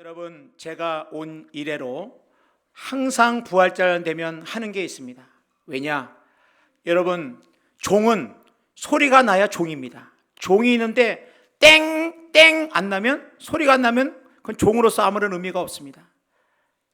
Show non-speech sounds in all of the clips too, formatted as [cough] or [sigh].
여러분 제가 온 이래로 항상 부활절 되면 하는 게 있습니다. 왜냐? 여러분 종은 소리가 나야 종입니다. 종이 있는데 땡 땡 안 나면 소리가 안 나면 그건 종으로서 아무런 의미가 없습니다.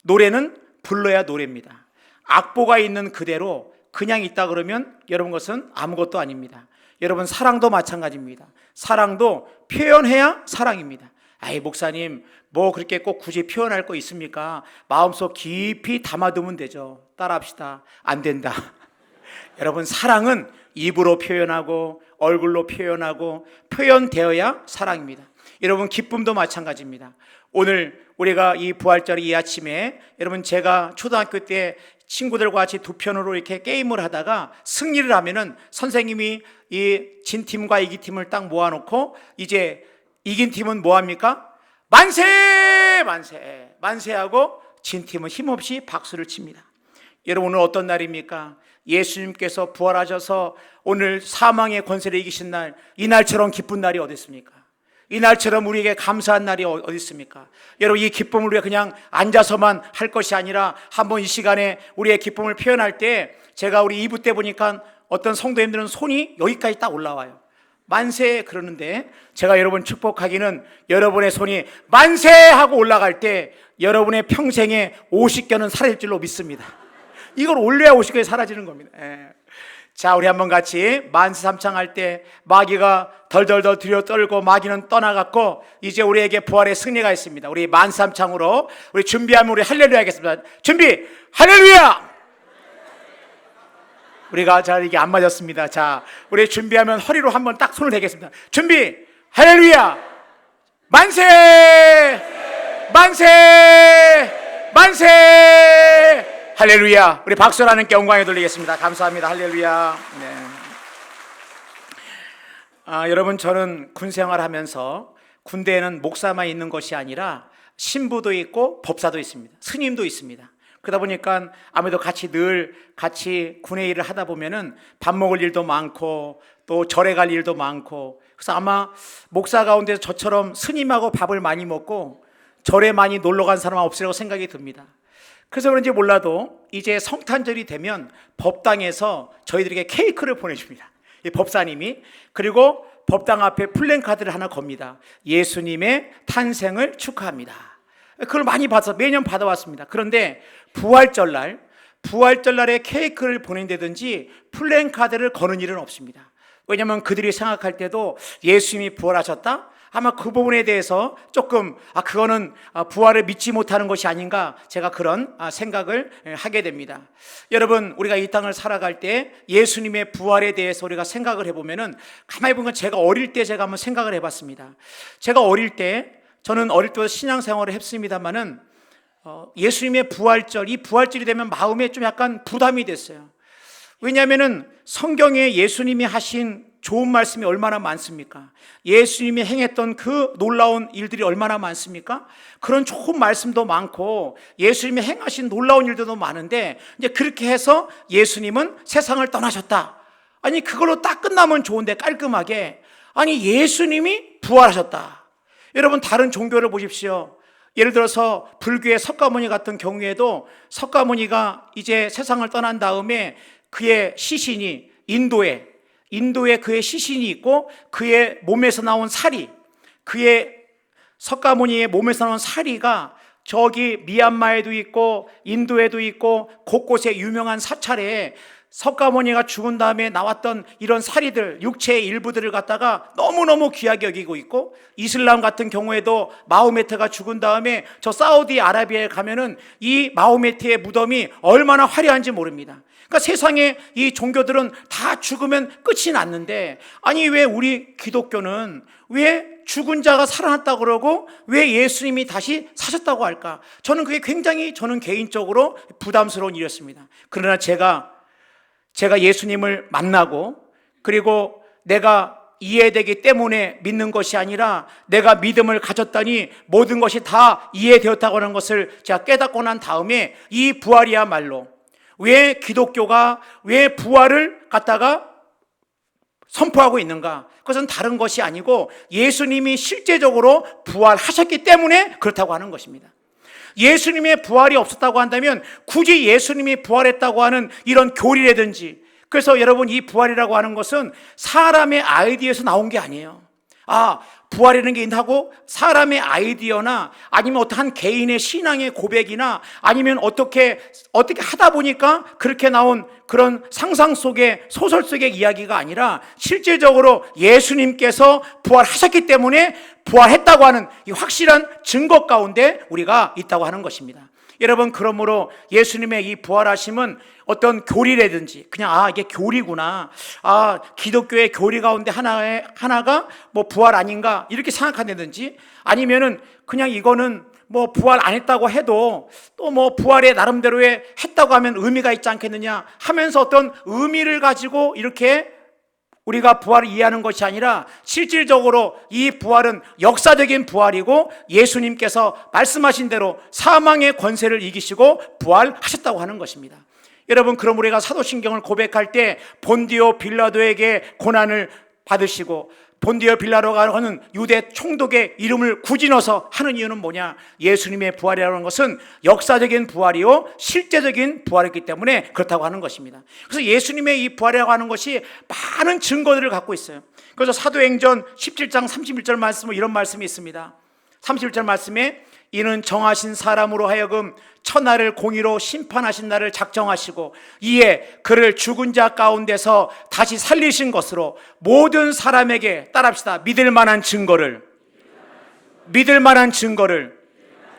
노래는 불러야 노래입니다. 악보가 있는 그대로 그냥 있다 그러면 여러분 것은 아무것도 아닙니다. 여러분 사랑도 마찬가지입니다. 사랑도 표현해야 사랑입니다. 아이 목사님 뭐 그렇게 꼭 굳이 표현할 거 있습니까? 마음속 깊이 담아두면 되죠. 따라합시다. 안 된다. [laughs] 여러분 사랑은 입으로 표현하고 얼굴로 표현하고 표현되어야 사랑입니다. 여러분 기쁨도 마찬가지입니다. 오늘 우리가 이 부활절 이 아침에 여러분 제가 초등학교 때 친구들과 같이 두 편으로 이렇게 게임을 하다가 승리를 하면은 선생님이 이 진 팀과 이긴 팀을 딱 모아놓고 이제 이긴 팀은 뭐 합니까? 만세! 만세! 만세하고 진 팀은 힘없이 박수를 칩니다. 여러분 오늘 어떤 날입니까? 예수님께서 부활하셔서 오늘 사망의 권세를 이기신 날, 이 날처럼 기쁜 날이 어디 있습니까? 이 날처럼 우리에게 감사한 날이 어- 어디 있습니까? 여러분 이 기쁨을 우리가 그냥 앉아서만 할 것이 아니라 한번 이 시간에 우리의 기쁨을 표현할 때 제가 우리 2부 때 보니까 어떤 성도님들은 손이 여기까지 딱 올라와요. 만세 그러는데 제가 여러분 축복하기는 여러분의 손이 만세 하고 올라갈 때 여러분의 평생에 50견은 사라질 줄로 믿습니다. 이걸 올려야 50견이 사라지는 겁니다. 예. 자, 우리 한번 같이 만세 삼창할 때 마귀가 덜덜덜 들여 떨고 마귀는 떠나갔고 이제 우리에게 부활의 승리가 있습니다. 우리 만세 삼창으로 우리 준비하면 우리 할렐루야 하겠습니다. 준비 할렐루야! 우리가 잘 이게 안 맞았습니다. 자, 우리 준비하면 허리로 한번 딱 손을 대겠습니다. 준비 할렐루야! 만세! 만세! 만세! 할렐루야! 우리 께 영광에 돌리겠습니다. 감사합니다. 할렐루야. 네. 아, 여러분 저는 군 생활하면서 군대에는 목사만 있는 것이 아니라 신부도 있고 법사도 있습니다. 스님도 있습니다. 그러다 보니까 아무래도 같이 늘 같이 군의 일을 하다 보면은 밥 먹을 일도 많고 또 절에 갈 일도 많고 그래서 아마 목사 가운데 저처럼 스님하고 밥을 많이 먹고 절에 많이 놀러 간 사람은 없으라고 생각이 듭니다. 그래서 그런지 몰라도 이제 성탄절이 되면 법당에서 저희들에게 케이크를 보내줍니다. 이 법사님이 그리고 법당 앞에 플랜카드를 하나 겁니다. 예수님의 탄생을 축하합니다. 그걸 많이 받아서 매년 받아왔습니다. 그런데 부활절 날, 부활절 날에 케이크를 보낸다든지 플랜카드를 거는 일은 없습니다. 왜냐하면 그들이 생각할 때도 예수님이 부활하셨다? 아마 그 부분에 대해서 조금 아 그거는 아, 부활을 믿지 못하는 것이 아닌가 제가 그런 아, 생각을 예, 하게 됩니다. 여러분 우리가 이 땅을 살아갈 때 예수님의 부활에 대해서 우리가 생각을 해보면은 가만히 보면 제가 어릴 때 제가 한번 생각을 해봤습니다. 제가 어릴 때 저는 어릴 때부터 신앙생활을 했습니다만은 어, 예수님의 부활절 이 부활절이 되면 마음에 좀 약간 부담이 됐어요. 왜냐하면은 성경에 예수님이 하신 좋은 말씀이 얼마나 많습니까? 예수님이 행했던 그 놀라운 일들이 얼마나 많습니까? 그런 좋은 말씀도 많고 예수님이 행하신 놀라운 일들도 많은데 이제 그렇게 해서 예수님은 세상을 떠나셨다. 아니 그걸로 딱 끝나면 좋은데 깔끔하게 아니 예수님이 부활하셨다. 여러분 다른 종교를 보십시오. 예를 들어서 불교의 석가모니 같은 경우에도 석가모니가 이제 세상을 떠난 다음에 그의 시신이 인도에 인도에 그의 시신이 있고 그의 몸에서 나온 살이 그의 석가모니의 몸에서 나온 사리가 저기 미얀마에도 있고 인도에도 있고 곳곳에 유명한 사찰에 석가모니가 죽은 다음에 나왔던 이런 사리들 육체의 일부들을 갖다가 너무너무 귀하게 여기고 있고 이슬람 같은 경우에도 마호메트가 죽은 다음에 저 사우디 아라비아에 가면은 이 마호메트의 무덤이 얼마나 화려한지 모릅니다. 그러니까 세상에 이 종교들은 다 죽으면 끝이 났는데 아니 왜 우리 기독교는 왜 죽은 자가 살아났다고 그러고 왜 예수님이 다시 사셨다고 할까? 저는 그게 굉장히 저는 개인적으로 부담스러운 일이었습니다. 그러나 제가 제가 예수님을 만나고 그리고 내가 이해되기 때문에 믿는 것이 아니라 내가 믿음을 가졌더니 모든 것이 다 이해되었다고 하는 것을 제가 깨닫고 난 다음에 이 부활이야말로 왜 기독교가 왜 부활을 갖다가 선포하고 있는가? 그것은 다른 것이 아니고 예수님이 실제적으로 부활하셨기 때문에 그렇다고 하는 것입니다. 예수님의 부활이 없었다고 한다면 굳이 예수님이 부활했다고 하는 이런 교리라든지 그래서 여러분 이 부활이라고 하는 것은 사람의 아이디어에서 나온 게 아니에요. 아, 부활이라는 게 있다고 사람의 아이디어나 아니면 어떠한 개인의 신앙의 고백이나 아니면 어떻게 어떻게 하다 보니까 그렇게 나온 그런 상상 속의 소설 속의 이야기가 아니라 실질적으로 예수님께서 부활하셨기 때문에 부활했다고 하는 이 확실한 증거 가운데 우리가 있다고 하는 것입니다. 여러분 그러므로 예수님의 이 부활하심은 어떤 교리라든지 그냥 아 이게 교리구나. 아 기독교의 교리 가운데 하나의 하나가 뭐 부활 아닌가 이렇게 생각한다든지 아니면은 그냥 이거는 뭐 부활 안 했다고 해도 또 뭐 부활의 나름대로의 했다고 하면 의미가 있지 않겠느냐 하면서 어떤 의미를 가지고 이렇게 우리가 부활을 이해하는 것이 아니라 실질적으로 이 부활은 역사적인 부활이고 예수님께서 말씀하신 대로 사망의 권세를 이기시고 부활하셨다고 하는 것입니다. 여러분, 그럼 우리가 사도신경을 고백할 때 본디오 빌라도에게 고난을 받으시고 본디오 빌라도가 하는 유대 총독의 이름을 굳이 넣어서 하는 이유는 뭐냐? 예수님의 부활이라는 것은 역사적인 부활이요 실제적인 부활이기 때문에 그렇다고 하는 것입니다. 그래서 예수님의 이 부활이라고 하는 것이 많은 증거들을 갖고 있어요. 그래서 사도행전 17장 31절 말씀은 이런 말씀이 있습니다. 31절 말씀에 이는 정하신 사람으로 하여금 천하를 공의로 심판하신 날을 작정하시고 이에 그를 죽은 자 가운데서 다시 살리신 것으로 모든 사람에게 따라합시다. 믿을 만한 증거를 믿을 만한 증거를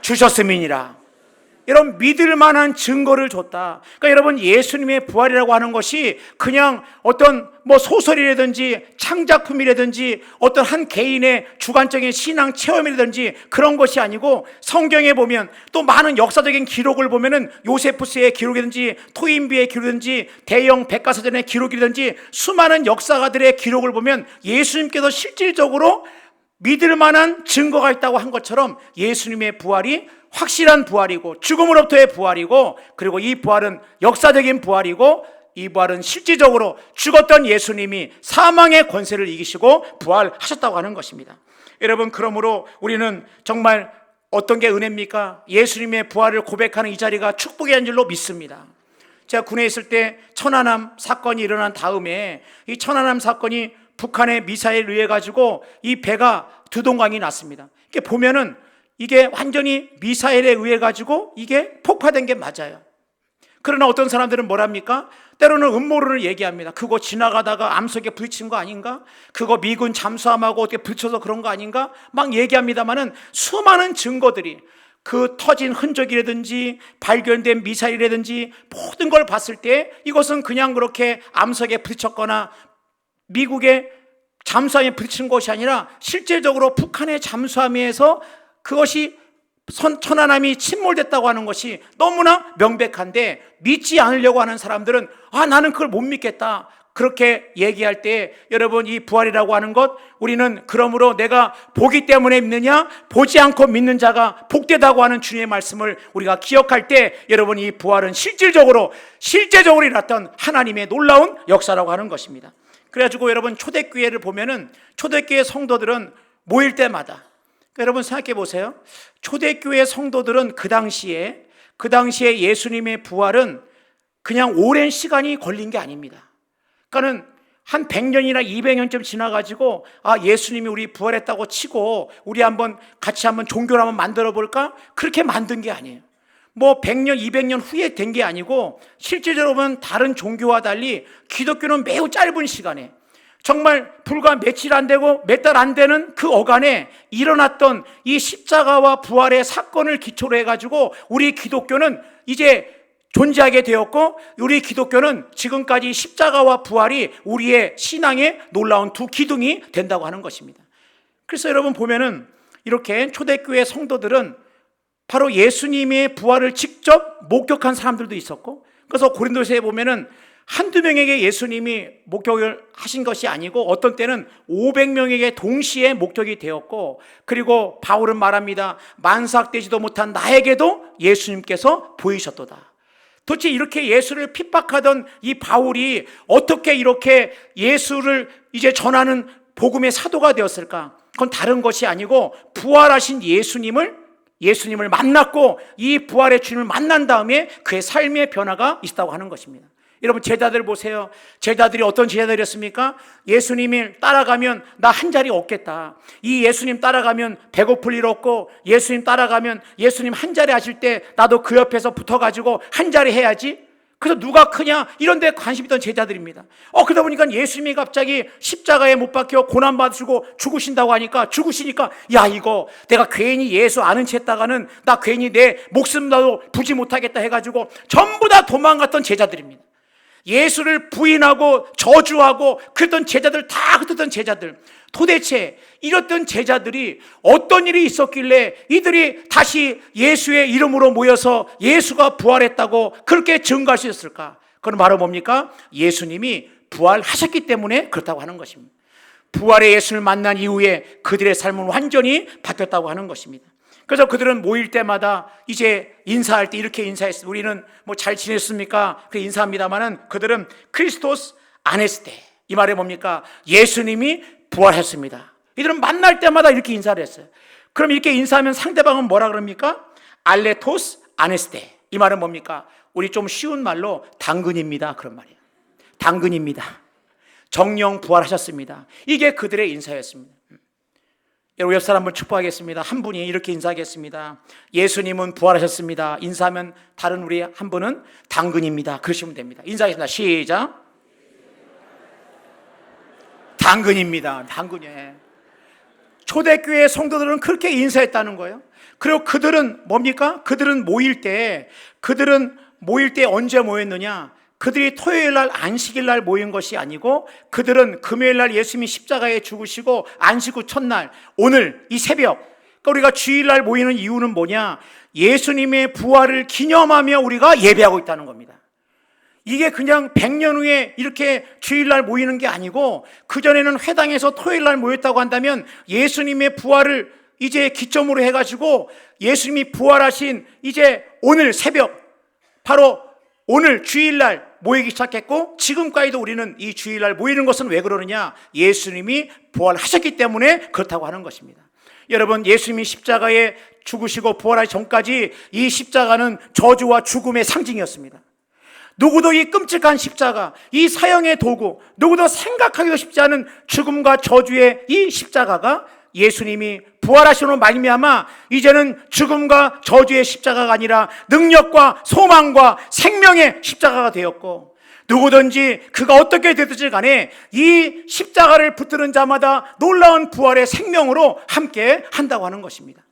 주셨음이니라. 이런 믿을 만한 증거를 줬다. 그러니까 여러분 예수님의 부활이라고 하는 것이 그냥 어떤 뭐 소설이라든지 창작품이라든지 어떤 한 개인의 주관적인 신앙 체험이라든지 그런 것이 아니고 성경에 보면 또 많은 역사적인 기록을 보면은 요세푸스의 기록이든지 토인비의 기록이든지 대형 백과사전의 기록이든지 수많은 역사가들의 기록을 보면 예수님께서 실질적으로 믿을 만한 증거가 있다고 한 것처럼 예수님의 부활이 확실한 부활이고 죽음으로부터의 부활이고 그리고 이 부활은 역사적인 부활이고 이 부활은 실질적으로 죽었던 예수님이 사망의 권세를 이기시고 부활하셨다고 하는 것입니다. 여러분 그러므로 우리는 정말 어떤 게 은혜입니까? 예수님의 부활을 고백하는 이 자리가 축복의 줄로 믿습니다. 제가 군에 있을 때 천안함 사건이 일어난 다음에 이 천안함 사건이 북한의 미사일에 의해 가지고 이 배가 두동강이 났습니다. 이게 보면은 이게 완전히 미사일에 의해 가지고 이게 폭파된 게 맞아요. 그러나 어떤 사람들은 뭐랍니까? 때로는 음모론을 얘기합니다. 그거 지나가다가 암석에 부딪힌 거 아닌가? 그거 미군 잠수함하고 어떻게 부딪혀서 그런 거 아닌가? 막 얘기합니다만은 수많은 증거들이 그 터진 흔적이라든지 발견된 미사일이라든지 모든 걸 봤을 때 이것은 그냥 그렇게 암석에 부딪혔거나 미국의 잠수함에 부딪힌 것이 아니라 실제적으로 북한의 잠수함에서 그것이 선, 천안함이 침몰됐다고 하는 것이 너무나 명백한데 믿지 않으려고 하는 사람들은 아 나는 그걸 못 믿겠다 그렇게 얘기할 때 여러분 이 부활이라고 하는 것 우리는 그러므로 내가 보기 때문에 믿느냐 보지 않고 믿는 자가 복되다고 하는 주님의 말씀을 우리가 기억할 때 여러분 이 부활은 실질적으로 실제적으로 일어났던 하나님의 놀라운 역사라고 하는 것입니다. 그래가지고 여러분 초대교회를 보면은 초대교회 성도들은 모일 때마다 그러니까 여러분 생각해 보세요. 초대교회 성도들은 그 당시에 그 당시에 예수님의 부활은 그냥 오랜 시간이 걸린 게 아닙니다. 그러니까는 한 100년이나 200년쯤 지나가지고 아 예수님이 우리 부활했다고 치고 우리 한번 같이 한번 종교를 한번 만들어 볼까? 그렇게 만든 게 아니에요. 뭐 100년, 200년 후에 된 게 아니고 실제적으로 보면 다른 종교와 달리 기독교는 매우 짧은 시간에 정말 불과 며칠 안 되고 몇 달 안 되는 그 어간에 일어났던 이 십자가와 부활의 사건을 기초로 해가지고 우리 기독교는 이제 존재하게 되었고 우리 기독교는 지금까지 십자가와 부활이 우리의 신앙의 놀라운 두 기둥이 된다고 하는 것입니다. 그래서 여러분 보면은 이렇게 초대교회 성도들은 바로 예수님의 부활을 직접 목격한 사람들도 있었고 그래서 고린도서에 보면은 한두 명에게 예수님이 목격을 하신 것이 아니고 어떤 때는 500명에게 동시에 목격이 되었고 그리고 바울은 말합니다. 만삭되지도 못한 나에게도 예수님께서 보이셨도다. 도대체 이렇게 예수를 핍박하던 이 바울이 어떻게 이렇게 예수를 이제 전하는 복음의 사도가 되었을까? 그건 다른 것이 아니고 부활하신 예수님을 예수님을 만났고 이 부활의 주님을 만난 다음에 그의 삶의 변화가 있었다고 하는 것입니다. 여러분 제자들 보세요. 제자들이 어떤 제자들이었습니까? 예수님을 따라가면 나 한 자리 없겠다. 이 예수님 따라가면 배고플 일 없고 예수님 따라가면 예수님 한 자리 하실 때 나도 그 옆에서 붙어 가지고 한 자리 해야지. 그래서 누가 크냐 이런 데 관심 있던 제자들입니다. 어 그러다 보니까 예수님이 갑자기 십자가에 못 박혀 고난 받으시고 죽으신다고 하니까 죽으시니까 야 이거 내가 괜히 예수 아는 채 했다가는 나 괜히 내 목숨 나도 부지 못하겠다 해가지고 전부 다 도망갔던 제자들입니다. 예수를 부인하고 저주하고 그랬던 제자들 다 흩었던 제자들 도대체 이렇던 제자들이 어떤 일이 있었길래 이들이 다시 예수의 이름으로 모여서 예수가 부활했다고 그렇게 증거할 수 있었을까? 그건 바로 뭡니까? 예수님이 부활하셨기 때문에 그렇다고 하는 것입니다. 부활의 예수를 만난 이후에 그들의 삶은 완전히 바뀌었다고 하는 것입니다. 그래서 그들은 모일 때마다 이제 인사할 때 이렇게 인사했어요. 우리는 뭐 잘 지냈습니까? 그 인사합니다만은 그들은 크리스토스 아네스테. 이 말이 뭡니까? 예수님이 부활했습니다. 이들은 만날 때마다 이렇게 인사를 했어요. 그럼 이렇게 인사하면 상대방은 뭐라 그럽니까? 알레토스 아네스테. 이 말은 뭡니까? 우리 좀 쉬운 말로 당근입니다. 그런 말이에요. 당근입니다. 정령 부활하셨습니다. 이게 그들의 인사였습니다. 여러분 옆 사람을 축복하겠습니다. 한 분이 이렇게 인사하겠습니다. 예수님은 부활하셨습니다. 인사하면 다른 우리 한 분은 당근입니다. 그러시면 됩니다. 인사하겠습니다. 시작. 당근입니다. 당근이에요. 초대교회 성도들은 그렇게 인사했다는 거예요. 그리고 그들은 뭡니까? 그들은 모일 때, 그들은 모일 때 언제 모였느냐? 그들이 토요일 날 안식일 날 모인 것이 아니고 그들은 금요일 날 예수님이 십자가에 죽으시고 안식 후 첫날 오늘 이 새벽 그러니까 우리가 주일 날 모이는 이유는 뭐냐? 예수님의 부활을 기념하며 우리가 예배하고 있다는 겁니다. 이게 그냥 100년 후에 이렇게 주일날 모이는 게 아니고 그전에는 회당에서 토요일날 모였다고 한다면 예수님의 부활을 이제 기점으로 해가지고 예수님이 부활하신 이제 오늘 새벽 바로 오늘 주일날 모이기 시작했고 지금까지도 우리는 이 주일날 모이는 것은 왜 그러느냐? 예수님이 부활하셨기 때문에 그렇다고 하는 것입니다. 여러분 예수님이 십자가에 죽으시고 부활하기 전까지 이 십자가는 저주와 죽음의 상징이었습니다 누구도 이 끔찍한 십자가, 이 사형의 도구, 누구도 생각하기도 쉽지 않은 죽음과 저주의 이 십자가가 예수님이 부활하시는 말미암아 이제는 죽음과 저주의 십자가가 아니라 능력과 소망과 생명의 십자가가 되었고 누구든지 그가 어떻게 되든지 간에 이 십자가를 붙드는 자마다 놀라운 부활의 생명으로 함께 한다고 하는 것입니다.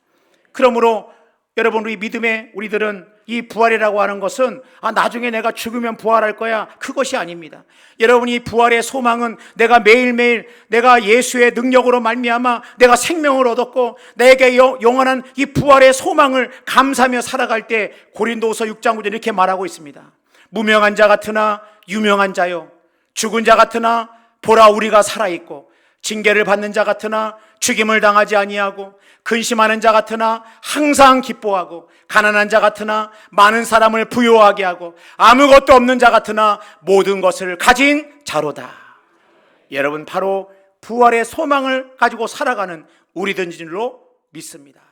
그러므로 여러분 우리 믿음의 우리들은 이 부활이라고 하는 것은 아 나중에 내가 죽으면 부활할 거야 그것이 아닙니다. 여러분 이 부활의 소망은 내가 매일매일 내가 예수의 능력으로 말미암아 내가 생명을 얻었고 내게 영원한 이 부활의 소망을 감사하며 살아갈 때 고린도서 6장 9절 이렇게 말하고 있습니다. 무명한 자 같으나 유명한 자요 죽은 자 같으나 보라 우리가 살아 있고 징계를 받는 자 같으나 죽임을 당하지 아니하고 근심하는 자 같으나 항상 기뻐하고 가난한 자 같으나 많은 사람을 부요하게 하고 아무것도 없는 자 같으나 모든 것을 가진 자로다. 여러분 바로 부활의 소망을 가지고 살아가는 우리들로 믿습니다.